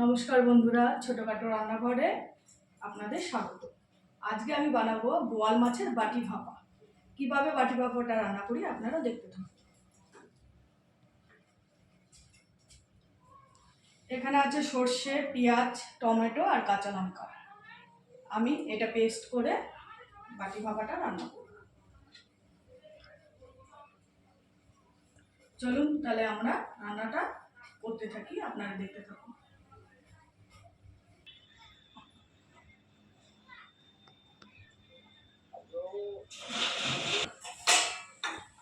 নমস্কার বন্ধুরা, ছোটোখাটো রান্নাঘরে আপনাদের স্বাগত। আজকে আমি বানাবো বোয়াল মাছের বাটি ভাপা। কীভাবে বাটি ভাপাটা রান্না করি আপনারা দেখতে থাকুন। এখানে আছে সর্ষে, পেঁয়াজ, টমেটো আর কাঁচা লঙ্কা। আমি এটা পেস্ট করে বাটি ভাপাটা রান্না করব। চলুন তাহলে আমরা রান্নাটা করতে থাকি, আপনারা দেখতে থাকুন।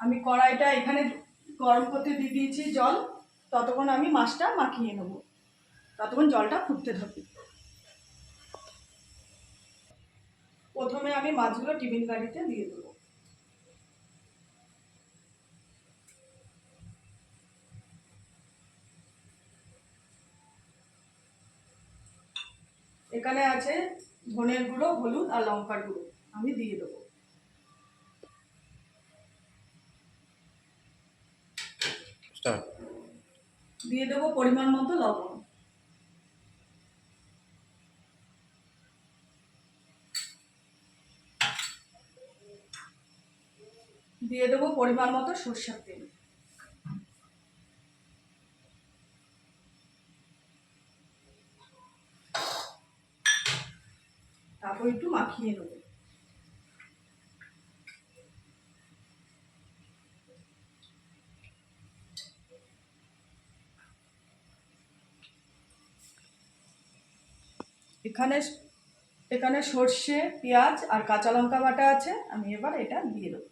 আমি কড়াইটা এখানে গরম করতে দিয়ে দিয়েছি জল। ততক্ষণ আমি মাছটা মাখিয়ে নেব। ততক্ষণ জলটা ফুটতে থাকুক প্রথমে আমি মাছগুলো টিফিন গাড়িতে দিয়ে দেবো। এখানে আছে ধনের গুঁড়ো, হলুদ আর লঙ্কার গুঁড়ো। আমি দিয়ে দেবো। দিয়ে দেবো পরিমাণ মতো লবণ। দিয়ে দেবো পরিমাণ মতো সর্ষের তেল। তারপর একটু মাখিয়ে নেব। এখানে এখানে সর্ষে, পেঁয়াজ আর কাঁচা লঙ্কা বাটা আছে। আমি এবার এটা দিয়ে দেবো।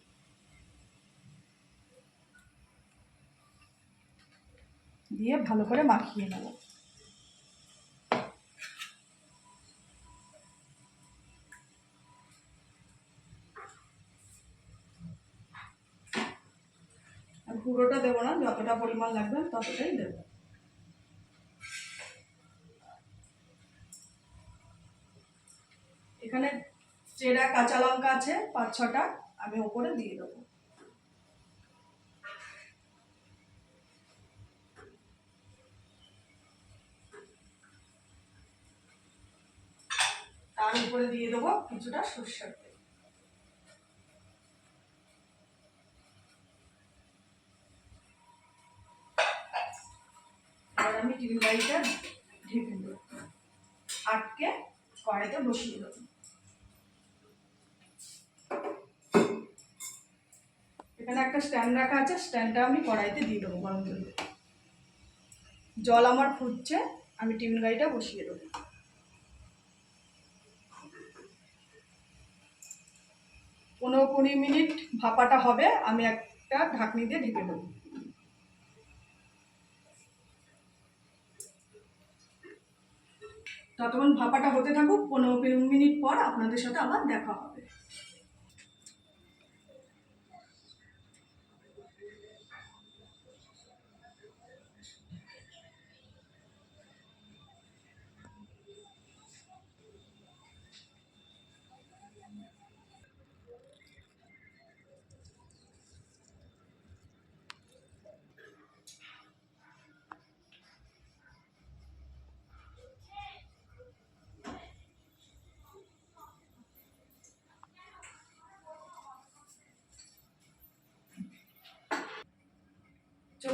দিয়ে ভালো করে মাখিয়ে নেব। পুরোটা দেবো না, যতটা পরিমাণ লাগবে ততটাই দেবো। এখানে চেরা কাঁচা লঙ্কা আছে, পাঁচ ছটা, আমি ওপরে দিয়ে দেবো। তার উপরে দিয়ে দেবো কিছুটা সর্ষের তেল। আমি টিফিন ঢেকে দেবো। আটকে কড়াইতে বসিয়ে দেবো। এখানে একটা স্ট্যান্ড রাখা আছে স্ট্যান্ডটা আমি কড়াইতে দিয়ে দেবো গরম জল জল আমার ফুটছে, আমি টিফিন গাড়িটা বসিয়ে দেবো। পনেরো কুড়ি মিনিট ভাপাটা হবে, আমি একটা ঢাকনি দিয়ে ঢেকে দেবো। ততক্ষণ ভাপাটা হতে থাকুক, পনেরো মিনিট পর আপনাদের সাথে আবার দেখা হবে।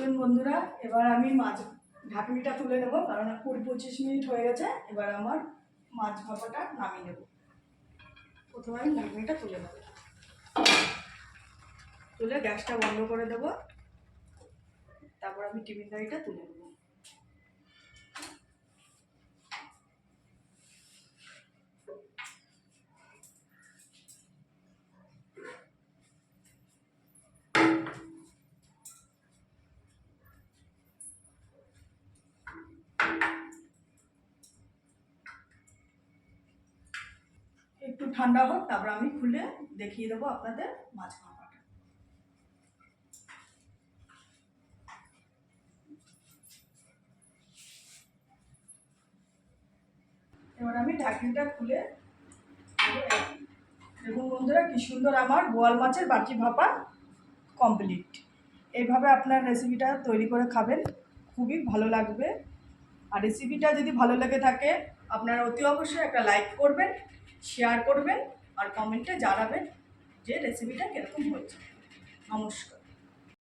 চলুন বন্ধুরা, এবার আমি মাছ ঢাকনিটা তুলে নেব, কারণ কুড়ি পঁচিশ মিনিট হয়ে গেছে, এবার আমার মাছ ভাপাটা নামিয়ে নেব। প্রথমে আমি ঢাকনিটা তুলে নেব। তুলে গ্যাসটা বন্ধ করে দেবো। তারপর আমি টিফিন গাড়িটা তুলে নেব। ঠান্ডা হোক, তারপর আমি খুলে দেখিয়ে দেবো আপনাদের মাছ ভাপাটা এবার আমি ঢাকনিটা খুলে দেখুন বন্ধুরা, কি সুন্দর আমার বোয়াল মাছের বাটি ভাপা কমপ্লিট এইভাবে আপনার রেসিপিটা তৈরি করে খাবেন, খুবই ভালো লাগবে। আর রেসিপিটা যদি ভালো লেগে থাকে, আপনারা অতি অবশ্যই একটা লাইক করবেন। শেয়ার করবেন আর কমেন্টে জানাবেন যে রেসিপিটা কীরকম হয়েছে। নমস্কার।